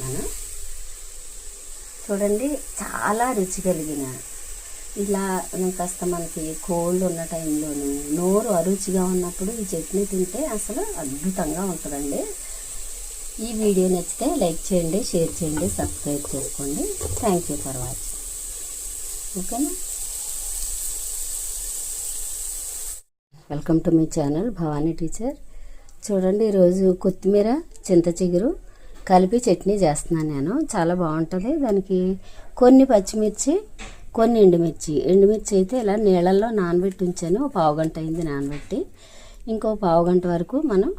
చేస్తున్నాను. చూడండి చాలా రుచి కలిగిన ఇలా కాస్త మనకి కోల్డ్ ఉన్న టైంలోను నోరు అరుచిగా ఉన్నప్పుడు ఈ చట్నీ తింటే అసలు అద్భుతంగా ఉంటుందండి. ఈ వీడియో నచ్చితే లైక్ చేయండి షేర్ చేయండి సబ్స్క్రైబ్ చేసుకోండి. థ్యాంక్ యూ ఫర్ వాచింగ్ ఓకేనా welcome to my channel Bhavani teacher చూడండి ఈరోజు కొత్తిమీర చింత చిగురు కలిపి చట్నీ చేస్తున్నాను నేను. చాలా బాగుంటుంది. దానికి కొన్ని పచ్చిమిర్చి కొన్ని ఎండుమిర్చి. ఎండుమిర్చి అయితే ఇలా నీళ్ళల్లో నానబెట్టి ఉంచాను. ఒక పావు గంట అయింది నానబెట్టి. ఇంకో పావు గంట వరకు మనం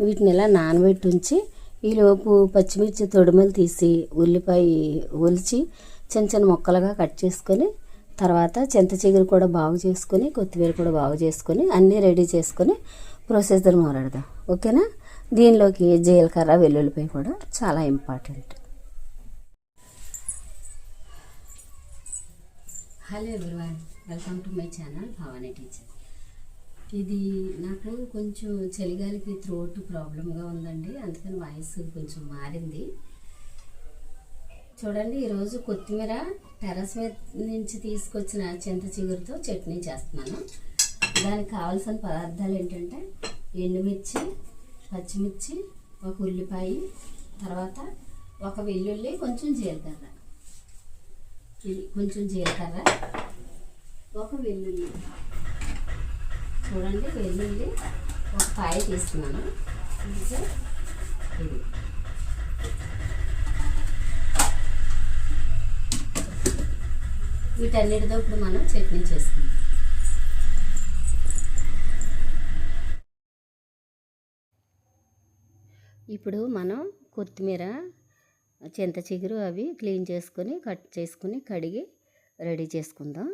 వీటిని ఇలా నానబెట్టి ఉంచి ఈలోపు పచ్చిమిర్చి తొడుమలు తీసి ఉల్లిపాయ ఒలిచి చిన్న చిన్న ముక్కలుగా కట్ చేసుకొని తర్వాత చింత చిగురు కూడా బాగు చేసుకొని కొత్తిమీర కూడా బాగు చేసుకొని అన్నీ రెడీ చేసుకొని ప్రొసీజర్ మొదలెడదాం. ఓకేనా? దీనిలోకి జీలకర్ర వెల్లుల్లిపాయ కూడా చాలా important. Hello everyone welcome to my channel Bhavani teacher ఇది నాకు కొంచెం చలిగాలికి థ్రోట్ ప్రాబ్లంగా ఉందండి అందుకని వాయిస్ కొంచెం మారింది. చూడండి ఈరోజు కొత్తిమీర టెరస్ మీద నుంచి తీసుకొచ్చిన చింత చిగురుతో చట్నీ చేస్తున్నాను. దానికి కావాల్సిన పదార్థాలు ఏంటంటే ఎండుమిర్చి పచ్చిమిర్చి ఒక ఉల్లిపాయ తర్వాత ఒక వెల్లుల్లి కొంచెం జీలకర్ర. ఇది కొంచెం జీలకర్ర. ఒక వెల్లుల్లి. చూడండి వెల్లుల్లి ఒక కాయ తీస్తున్నాను. ఇది. ఇది వీటన్నిటితో ఇప్పుడు మనం చట్నీ చేసుకుందాం. ఇప్పుడు మనం కొత్తిమీర చింత చిగురు అవి క్లీన్ చేసుకొని కట్ చేసుకుని కడిగి రెడీ చేసుకుందాం.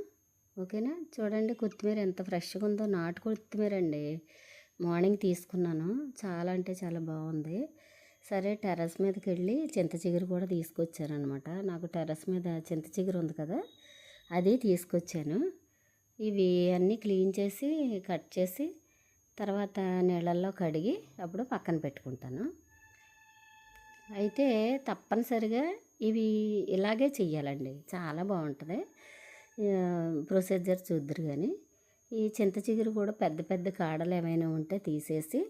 ఓకేనా? చూడండి కొత్తిమీర ఎంత ఫ్రెష్గా ఉందో. నాటు కొత్తిమీర అండి. మార్నింగ్ తీసుకున్నాను. చాలా అంటే చాలా బాగుంది. సరే టెర్రస్ మీదకి వెళ్ళి చింత చిగురు కూడా తీసుకొచ్చానమాట నాకు టెర్రస్ మీద చింత చిగురు ఉంది కదా అది తీసుకొచ్చాను. ఇవి అన్నీ క్లీన్ చేసి కట్ చేసి తర్వాత నీళ్ళల్లో కడిగి అప్పుడు పక్కన పెట్టుకుంటాను. అయితే తప్పనిసరిగా ఇవి ఇలాగే చెయ్యాలండి. చాలా బాగుంటుంది ప్రొసీజర్ చూద్దరు కానీ ఈ చింత చిగురు కూడా పెద్ద పెద్ద కాడలు ఏమైనా ఉంటే తీసేసి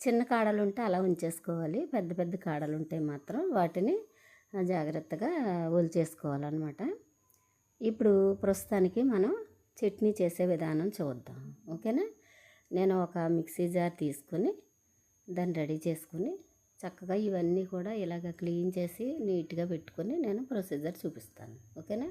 చిన్న కాడలు ఉంటే అలా ఉంచేసుకోవాలి. పెద్ద పెద్ద కాడలు ఉంటే మాత్రం వాటిని జాగ్రత్తగా ఒలిచేసుకోవాలన్నమాట ఇప్పుడు ప్రస్తుతానికి మనం చట్నీ చేసే విధానం చూద్దాం. ఓకేనా? నేను ఒక మిక్సీ జార్ తీసుకొని దాన్ని రెడీ చేసుకుని చక్కగా ఇవన్నీ కూడా ఇలాగ క్లీన్ చేసి నీట్గా పెట్టుకొని నేను ప్రొసీజర్ చూపిస్తాను. ఓకేనా?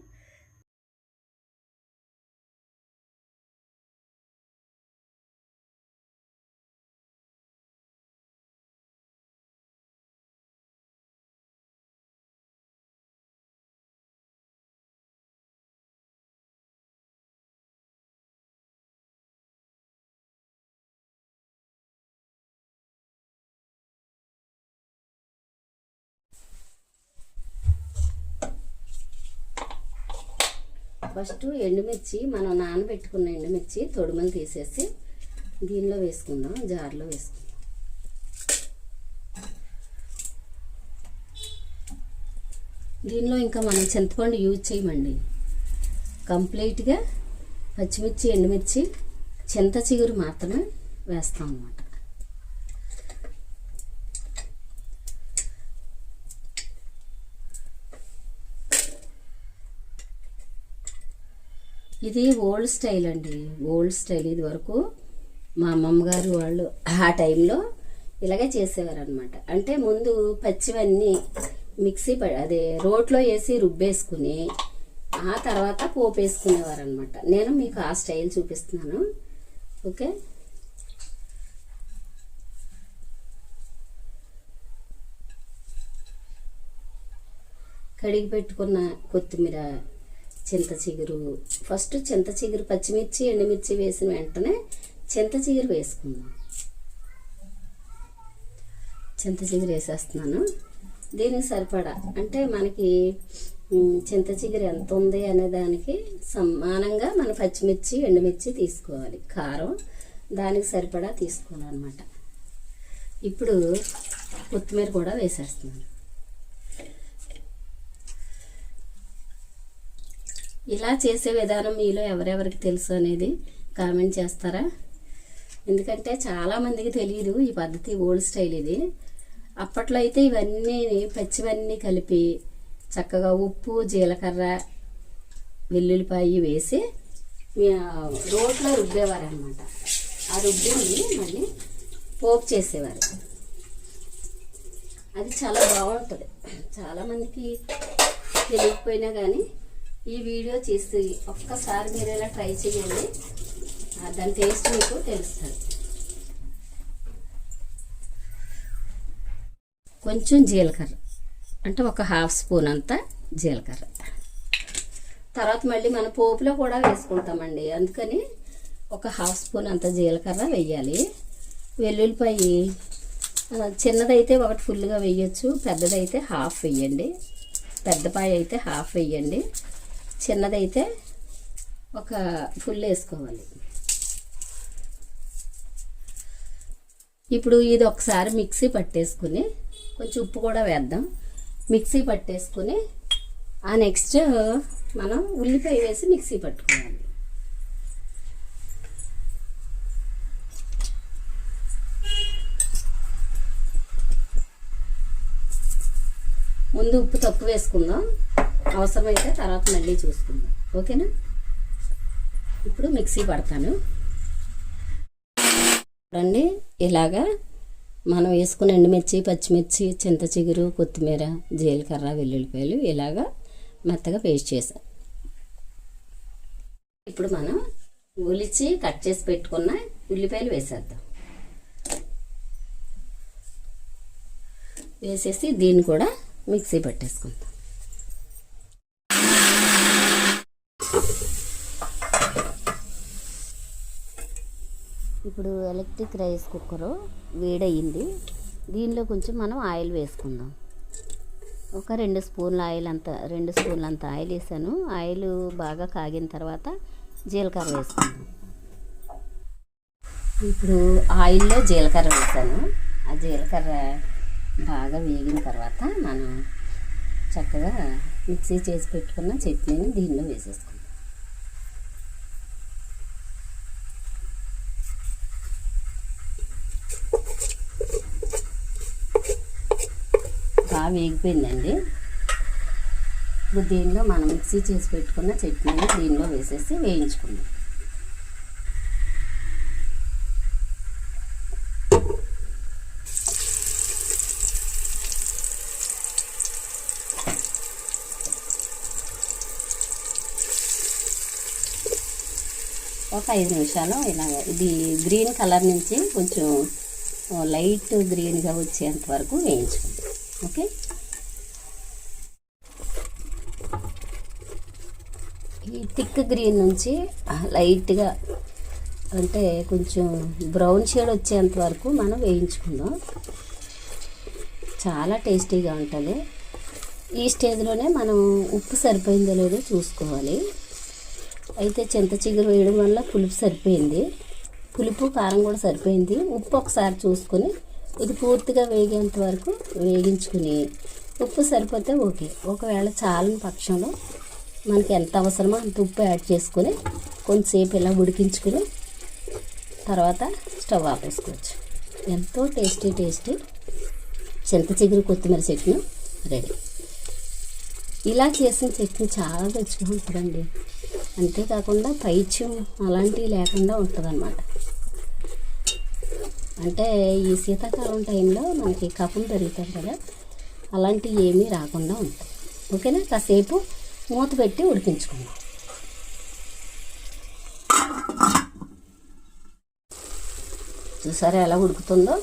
ఫస్ట్ ఎండుమిర్చి మనం నానబెట్టుకున్న ఎండుమిర్చి తొడుమలు తీసేసి దీనిలో వేసుకుందాం జార్లో వేసుకుందాం. దీనిలో ఇంకా మనం చింతపండు యూజ్ చేయమండి. కంప్లీట్గా పచ్చిమిర్చి ఎండుమిర్చి చింత చిగురు మాత్రమే వేస్తాం అన్నమాట. ఇది ఓల్డ్ స్టైల్ అండి. ఓల్డ్ స్టైల్ ఇది వరకు మా అమ్మమ్మ గారు వాళ్ళు ఆ టైంలో ఇలాగే చేసేవారు అనమాట అంటే ముందు పచ్చివన్నీ మిక్సీ అదే రోట్లో వేసి రుబ్బేసుకుని ఆ తర్వాత పోపు వేసుకునేవారు అనమాట నేను మీకు ఆ స్టైల్ చూపిస్తున్నాను. ఓకే? కడిగి పెట్టుకున్న కొత్తిమీర చింత చిగురు ఫస్ట్ చింత చిగురు పచ్చిమిర్చి ఎండుమిర్చి వేసిన వెంటనే చింత చిగురు వేసుకుందాం. చింత చిగురు వేసేస్తున్నాను. దీనికి సరిపడా. అంటే మనకి చింత చిగురు ఎంత ఉంది అనే దానికి సమానంగా మన పచ్చిమిర్చి ఎండుమిర్చి తీసుకోవాలి. కారం దానికి సరిపడా తీసుకోవాలన్నమాట. ఇప్పుడు కొత్తిమీర కూడా వేసేస్తున్నాను. ఇలా చేసే విధానం మీలో ఎవరెవరికి తెలుసు అనేది కామెంట్ చేస్తారా? ఎందుకంటే చాలామందికి తెలియదు ఈ పద్ధతి ఓల్డ్ స్టైల్ ఇది. అప్పట్లో అయితే ఇవన్నీ పచ్చివన్నీ కలిపి చక్కగా ఉప్పు జీలకర్ర వెల్లుల్లిపాయి వేసి రోట్లో రుబ్బేవారు అనమాట ఆ రుబ్బిని మళ్ళీ పోపు చేసేవారు. అది చాలా బాగుంటుంది. చాలామందికి తెలియకపోయినా కానీ ఈ వీడియో చేసి ఒక్కసారి మీరు ఇలా ట్రై చేయండి. దాని టేస్ట్ మీకు తెలుస్తుంది. కొంచెం జీలకర్ర అంటే ఒక హాఫ్ స్పూన్ అంతా జీలకర్ర. తర్వాత మళ్ళీ మన పోపులో కూడా వేసుకుంటామండి. అందుకని ఒక హాఫ్ స్పూన్ అంత జీలకర్ర వేయాలి. వెల్లుల్లిపాయి చిన్నదైతే ఒకటి ఫుల్గా వేయొచ్చు పెద్దదైతే హాఫ్ వేయండి. పెద్దపాయ అయితే హాఫ్ వేయండి. చిన్నదైతే ఒక ఫుల్ వేసుకోవాలి ఇప్పుడు ఇది ఒకసారి మిక్సీ పట్టేసుకుని కొంచెం ఉప్పు కూడా వేద్దాం. మిక్సీ పట్టేసుకుని ఆ నెక్స్ట్ మనం ఉల్లిపాయ వేసి మిక్సీ పట్టుకోవాలి. ముందు ఉప్పు తక్కువ వేసుకుందాం. అవసరమైతే తర్వాత మళ్ళీ చూసుకుందాం. ఓకేనా? ఇప్పుడు మిక్సీ పడతాను. చూడండి ఇలాగా మనం వేసుకున్న ఎండుమిర్చి పచ్చిమిర్చి చింత చిగురు కొత్తిమీర జీలకర్ర వెల్లుల్లిపాయలు ఇలాగా మెత్తగా పేస్ట్ చేసాం ఇప్పుడు మనం ఒలిచి కట్ చేసి పెట్టుకున్న ఉల్లిపాయలు వేసేద్దాం. వేసేసి దీన్ని కూడా మిక్సీ పట్టేసుకుందాం. ఇప్పుడు ఎలక్ట్రిక్ రైస్ కుక్కరు వేడయింది. దీనిలో కొంచెం మనం ఆయిల్ వేసుకుందాం. ఒక రెండు స్పూన్ల ఆయిల్ అంత రెండు స్పూన్లు అంత ఆయిల్ వేసాను. ఆయిల్ బాగా కాగిన తర్వాత జీలకర్ర వేసుకుందాం. ఇప్పుడు ఆయిల్లో జీలకర్ర వేసాను. ఆ జీలకర్ర బాగా వేగిన తర్వాత మనం చక్కగా మిక్సీ చేసి పెట్టుకున్న చట్నీని దీనిలో వేసేసుకుందాం బాగా ఇప్పుడు దీనిలో మనం మిక్సీ చేసి పెట్టుకున్న చట్నీని దీనిలో వేసేసి వేయించుకుందాం. ఒక ఐదు నిమిషాలు ఇలాగ ఇది గ్రీన్ కలర్ నుంచి కొంచెం లైట్ గ్రీన్గా వచ్చేంత వరకు వేయించుకుందాం. ఓకే? ఈ థిక్ గ్రీన్ నుంచి లైట్గా అంటే కొంచెం బ్రౌన్ షేడ్ వచ్చేంత వరకు మనం వేయించుకుందాం. చాలా టేస్టీగా ఉంటుంది. ఈ స్టేజ్లోనే మనం ఉప్పు సరిపోయిందో లేదో చూసుకోవాలి. అయితే చింత చిగురు వేయడం వల్ల పులుపు సరిపోయింది. పులుపు కారం కూడా సరిపోయింది. ఉప్పు ఒకసారి చూసుకొని ఇది పూర్తిగా వేగేంత వరకు వేగించుకుని ఉప్పు సరిపోతే ఓకే. ఒకవేళ చాలని పక్షంలో మనకి ఎంత అవసరమో అంత ఉప్పు యాడ్ చేసుకొని కొంతసేపు ఇలా ఉడికించుకుని తర్వాత స్టవ్ ఆపేసుకోవచ్చు ఎంతో టేస్టీ టేస్టీ చింత చిగురు కొత్తిమీర చట్నీ రెడీ. ఇలా చేసిన చట్నీ చాలా రుచిగా ఉంటుందండి. అంతేకాకుండా పైచ్యం అలాంటివి లేకుండా ఉంటుందన్నమాట. అంటే ఈ శీతాకాలం టైంలో మనకి కఫం పెరుగుతుంది కదా అలాంటివి ఏమీ రాకుండా ఉంటుంది ఓకేనా? కాసేపు మూత పెట్టి ఉడికించుకుందాం. చూసారా ఎలా ఉడుకుతుందో?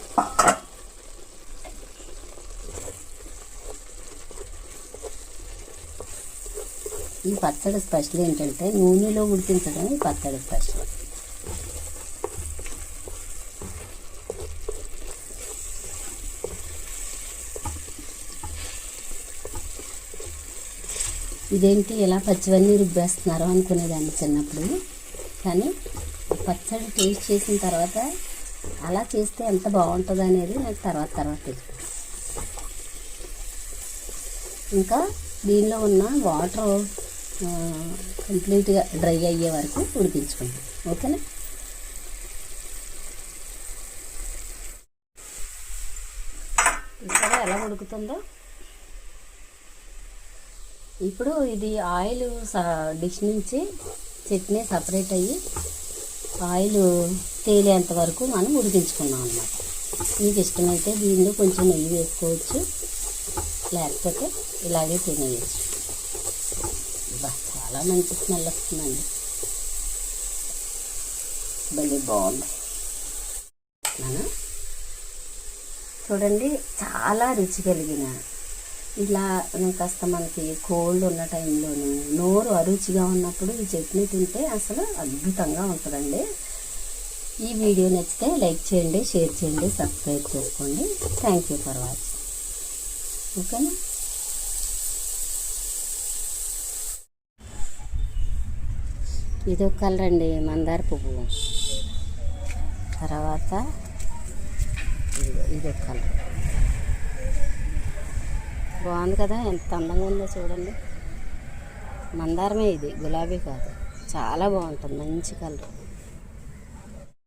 ఈ పచ్చడి స్పెషల్ ఏంటంటే నూనెలో ఉడికించడం ఈ పచ్చడి స్పెషల్. ఇదేంటి ఇలా పచ్చివన్నీ రుబ్బేస్తున్నారు అనుకునేదాన్ని చిన్నప్పుడు. కానీ పచ్చడి టేస్ట్ చేసిన తర్వాత అలా చేస్తే ఎంత బాగుంటుంది అనేది నాకు తర్వాత తర్వాత ఇంకా దీనిలో ఉన్న వాటర్ కంప్లీట్గా డ్రై అయ్యే వరకు ఉడికించుకుందాం ఓకేనా? ఇక్కడ ఎలా ఉడుకుతుందో ఇప్పుడు ఇది ఆయిల్ డిష్ నుంచి చట్నీ సపరేట్ అయ్యి ఆయిల్ తేలేంత వరకు మనం ఉడికించుకున్నాం అన్నమాట. మీకు ఇష్టమైతే దీనిలో కొంచెం నెయ్యి వేసుకోవచ్చు. లేకపోతే ఇలాగే తినేయచ్చు. బా చాలా మంచి స్మెల్ వస్తుందండి. భలే బాగుంది. మనం చూడండి చాలా రుచి కలిగిన ఇలా కాస్త మనకి కోల్డ్ ఉన్న టైంలోను నోరు అరుచిగా ఉన్నప్పుడు ఈ చట్నీ తింటే అసలు అద్భుతంగా ఉంటుందండి. ఈ వీడియో నచ్చితే లైక్ చేయండి షేర్ చేయండి సబ్స్క్రైబ్ చేసుకోండి. థ్యాంక్ యూ ఫర్ వాచింగ్ ఓకేనా ఇది ఒక కలర్ అండి మందార పువ్వు. తర్వాత ఇది ఒక కలర్. బాగుంది కదా ఎంత అందంగా ఉందో చూడండి. మందారమే ఇది గులాబీ కాదు. చాలా బాగుంటుంది మంచి కలర్.